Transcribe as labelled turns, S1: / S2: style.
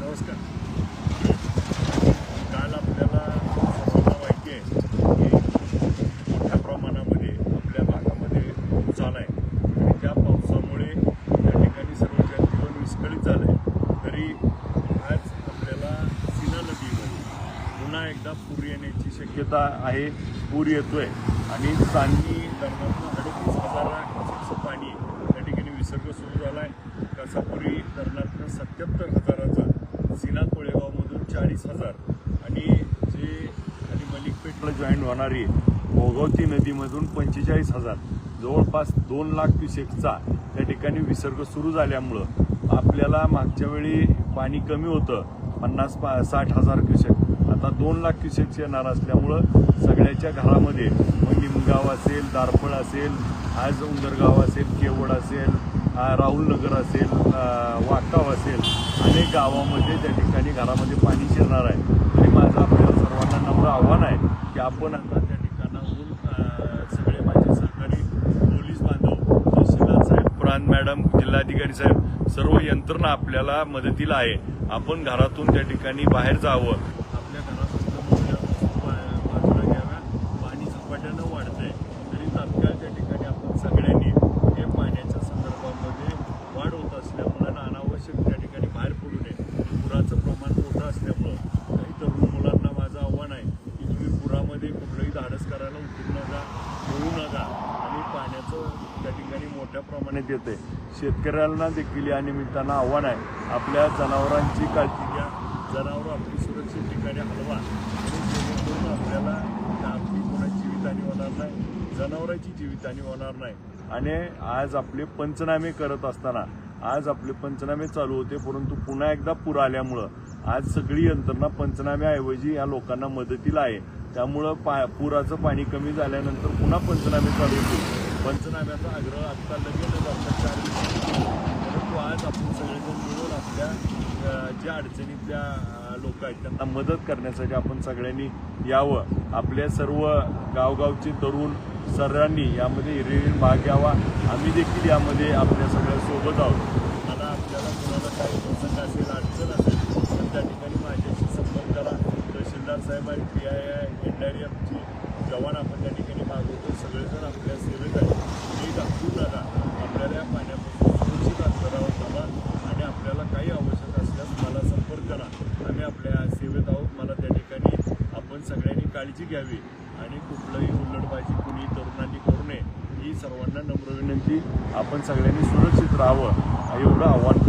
S1: नमस्कार. काल आपल्याला सर्वांना माहिती आहे की मोठ्या प्रमाणामध्ये आपल्या भागामध्ये पाऊस आला आहे आणि त्या पावसामुळे त्या ठिकाणी सर्व जनजीवन विस्कळीत झालं आहे तरी आज आपल्याला सीना नदीमध्ये पुन्हा एकदा पूर येण्याची शक्यता आहे. पूर येतोय. आणि सांगली धरणातून अडतीस हजार क्युसेक्सचं पाणी त्या ठिकाणी विसर्ग सुरू झाला आहे कसापुरी धरणातनं सत्याहत्तर हजाराचा सीना कोळेगावमधून चाळीस हजार. आणि जे आणि मलिकपेठला जॉईन होणारी भोगावती नदीमधून पंचेचाळीस हजार. जवळपास दोन लाख क्युसेकचा त्या ठिकाणी विसर्ग सुरू झाल्यामुळं आपल्याला मागच्या वेळी पाणी कमी होतं. पन्नास पा साठ हजार क्युसेक आता दोन लाख क्युसेक्स येणार असल्यामुळं सगळ्याच्या घरामध्ये मग निमगाव असेल दारफळ असेल आज उंदरगाव असेल केवड असेल आ, राहुलनगर असेल वाकाव असेल अनेक गावामध्ये त्या ठिकाणी घरामध्ये पाणी शिरणार आहे. तरी माझं आपल्याला सर्वांना नम्र आव्हान आहे की आपण आता त्या ठिकाणाहून सगळे माझे सहकारी पोलीस बांधव तहसीलदार साहेब प्रांत मॅडम जिल्हाधिकारी साहेब सर्व यंत्रणा आपल्याला मदतीला आहे. आपण घरातून त्या ठिकाणी बाहेर जावं आपल्या घरापासून मोठ्या वस्तू बा- बाजूला घ्याव्या पाणी झपाट्यानं वाढतंय तरी तात्काळ त्या ठिकाणी आपण सगळ्यांनी हे पाण्याच्या संदर्भामध्ये वाढ होत असल्यामुळे आणि अनावश्यक त्या ठिकाणी बाहेर पडू नये पुराचं प्रमाण मोठं असल्यामुळं काही तरुण मुलांना माझं आव्हान आहे की तुम्ही पुरामध्ये कुठलंही धाडस करायला उतरू नका पळू नका आणि पाण्याचं त्या ठिकाणी मोठ्या प्रमाणात आहे शेतकऱ्यांना देखील या निमित्तानं आव्हान आहे. आपल्या जनावरांची काळजी घ्या. जनावरं आपली सुरक्षित ठिकाणी हलवा. आणि जेणेकरून आपल्याला आपली कोणाची जीवितहानी होणार नाही जनावरांची जीवितहानी होणार नाही. आणि आज आपले पंचनामे करत असताना आज आपले पंचनामे चालू होते परंतु पुन्हा एकदा पूर आल्यामुळं आज सगळी यंत्रणा पंचनाम्याऐवजी या लोकांना मदतीला आहे. त्यामुळं पा पुराचं पाणी कमी झाल्यानंतर पुन्हा पंचनामे चालू होतील. पंचनाम्याचा आग्रह आत्ता लगेच आपल्या परंतु आज आपण सगळेजण मिळून आपल्या ज्या अडचणीतल्या लोक आहेत त्यांना मदत करण्यासाठी आपण सगळ्यांनी यावं. आपल्या सर्व गावगावचे तरुण सर्वांनी यामध्ये हिरिरीन भाग घ्यावा. आम्ही देखील यामध्ये आपल्या सगळ्या सोबत आहोत. मला आपल्याला कोणाला काही प्रसंग असेल अडचण असेल तर त्या ठिकाणी माझ्याशी संपर्क करा. तहसीलदार साहेब आणि पी आय आय एनडीआरएफची जवान आपण त्या ठिकाणी मागवतो सगळेजण आपल्या सेवेत आहेत हे दाखवू नका आपल्याला या पाण्यापासून सुरक्षित अंतरावर थांबा आणि आपल्याला काही आवश्यक असल्यास मला संपर्क करा आम्ही आपल्या सेवेत आहोत मला त्या ठिकाणी आपण सगळ्यांनी काळजी घ्यावी आणि कुठलंही उल्लडबाजी कुणी तरुणांनी करू नये ही सर्वांना नम्र विनंती. आपण सगळ्यांनी सुरक्षित राहावं एवढं आव्हान करतो.